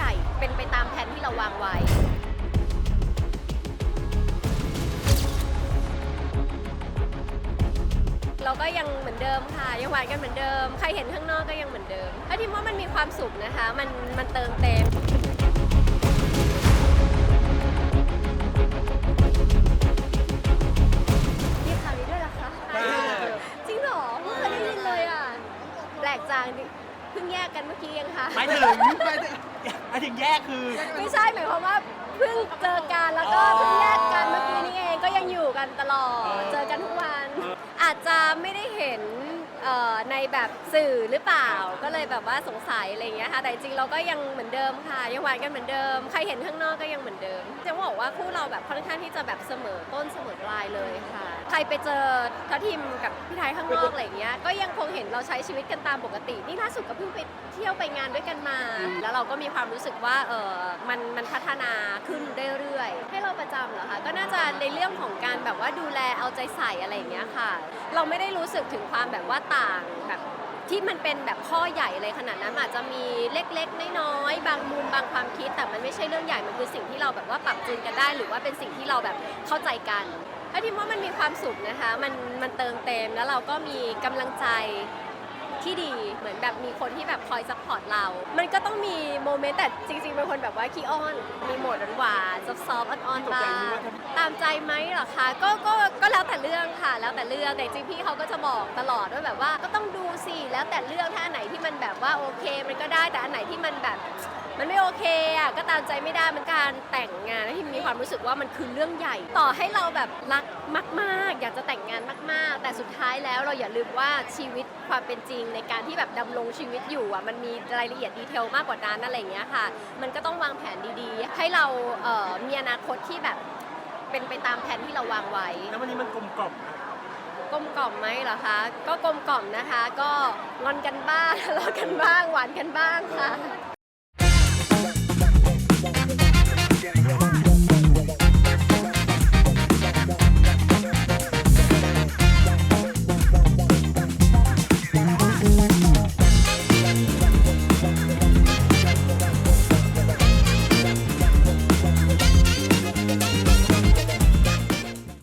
ใหญ่เป็นไปตามแผนที่เราวางไว้ เราก็ยังเหมือนเดิมค่ะ ยังหวานกันเหมือนเดิม ใครเห็นข้างนอกก็ยังเหมือนเดิมถ้าทีมว่ามันมีความสุขนะคะ มันมันเติมเต็มนี่ข่าวนี้ด้วยเหรอคะ จริงเหรอไม่เคยได้ยินเลยอะ แปลกจัง เพิ่งแยกกันเมื่อกี้เองค่ะหมายถึงหมายถึงแยกคือ ไม่ใช่หมายความว่าเพิ่งเจอกันแล้วก็อ๋อเพิ่งแยกกันเมื่อกี้นี่เองก็ยังอยู่กันตลอดเจอกันทุกวันอาจจะไม่ได้เห็นเอ่อในแบบสื่อหรือเปล่าก็เลยแบบว่าสงสัยอะไรอย่างเงี้ยค่ะ แต่จริงๆเราก็ยังเหมือนเดิมค่ะยังหวานกันเหมือนเดิม ใครเห็นข้างนอกก็ยังเหมือนเดิมจะบอกว่าคู่เราแบบค่อนข้างที่จะแบบเสมอต้นเสมอ ใครไปเจอทัทิมกับพี่ไทยข้างนอกอะไรอย่างเงี้ย ก็ยังคงเห็นเราใช้ชีวิตกันตามปกติ นี่ล่าสุดก็เพิ่งไปเที่ยวไปงานด้วยกันมา แล้วเราก็มีความรู้สึกว่าเออมันมันพัฒนาขึ้นเรื่อยๆ ให้เราประจำเหรอคะ ก็น่าจะในเรื่องของการแบบว่าดูแลเอาใจใส่อะไรอย่างเงี้ยค่ะ เราไม่ได้รู้สึกถึงความแบบว่าต่างแบบที่มันเป็นแบบข้อใหญ่อะไรขนาดนั้นอาจจะมีเล็กๆน้อยๆบางมุมบางความคิด แต่มันไม่ใช่เรื่องใหญ่ มันคือสิ่งที่เราแบบว่าปรับจูนกันได้ หรือว่าเป็นสิ่งที่เราแบบเข้าใจกัน ถ้าทิมว่ามันมีความสุขนะคะ มันมันเติมเต็มแล้วเราก็มีกำลังใจที่ดีเหมือนแบบมีคนที่แบบคอยซัพพอร์ตเรา มันก็ต้องมีโมเมนต์แต่จริงๆเป็นคนแบบว่าขี้อ้อน มีโหมดหวานๆซอฟต์ๆอ่อนๆบ้างตามใจไหมเหรอคะก็ก็ก็แล้วแต่เรื่องค่ะ แล้วแต่เรื่องแต่จริงๆพี่เขาก็จะบอกตลอดว่าแบบว่าก็ต้องดูสิแล้วแต่เรื่องถ้าอันไหนที่มันแบบว่าโอเค มันก็ได้แต่อันไหนที่มันแบบ มันไม่โอเคอะก็ตามใจไม่ได้มันการแต่งงานที่มีความรู้สึกว่ามันคือเรื่องใหญ่ ต่อให้เราแบบรักมาก ๆ อยากจะแต่งงานมาก ๆ แต่สุดท้ายแล้วเราอย่าลืมว่าชีวิตความเป็นจริงในการที่แบบดำรงชีวิตอยู่อะมันมีรายละเอียดดีเทลมากกว่านั้นอะไรเงี้ยค่ะ มันก็ต้องวางแผนดีๆ ให้เราเอ่อมีอนาคตที่แบบเป็นไปตามแผนที่เราวางไว้ แล้ววันนี้มันกลมกล่อมนะกลมกล่อมไหมเหรอคะ ก็กลมกล่อมนะคะ ก็งอนกันบ้างทะเลาะกันบ้างหวานกันบ้างค่ะ